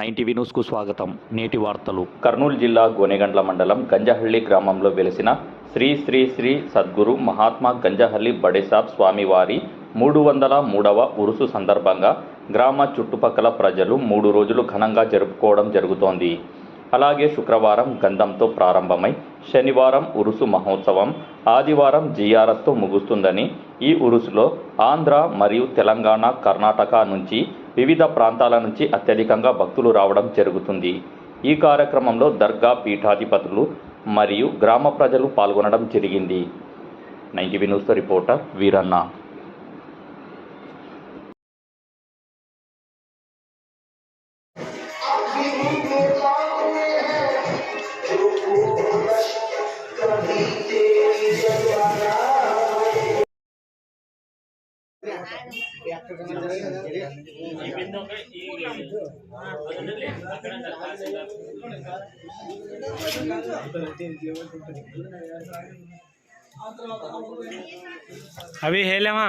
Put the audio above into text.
Nine TV న్యూస్కు స్వాగతం. నేటి వార్తలు. కర్నూలు జిల్లా గోనెగండ్ల మండలం గంజహళ్ళి గ్రామంలో వెలిసిన శ్రీ శ్రీ శ్రీ సద్గురు మహాత్మా గంజహల్లి బడేసాబ్ స్వామివారి మూడు వందల మూడవ ఉరుసు సందర్భంగా గ్రామ చుట్టుపక్కల ప్రజలు మూడు రోజులు ఘనంగా జరుపుకోవడం జరుగుతోంది. అలాగే శుక్రవారం గంధంతో ప్రారంభమై శనివారం ఉరుసు మహోత్సవం ఆదివారం జీఆర్ఎస్తో ముగుస్తుందని ఈ ఉరుసులో ఆంధ్ర మరియు తెలంగాణ కర్ణాటక నుంచి వివిధ ప్రాంతాల నుంచి అత్యధికంగా భక్తులు రావడం జరుగుతుంది. ఈ కార్యక్రమంలో దర్గా పీఠాధిపతులు మరియు గ్రామ ప్రజలు పాల్గొనడం జరిగింది. Nine TV news reporter Veeranna. అవి హేలేమా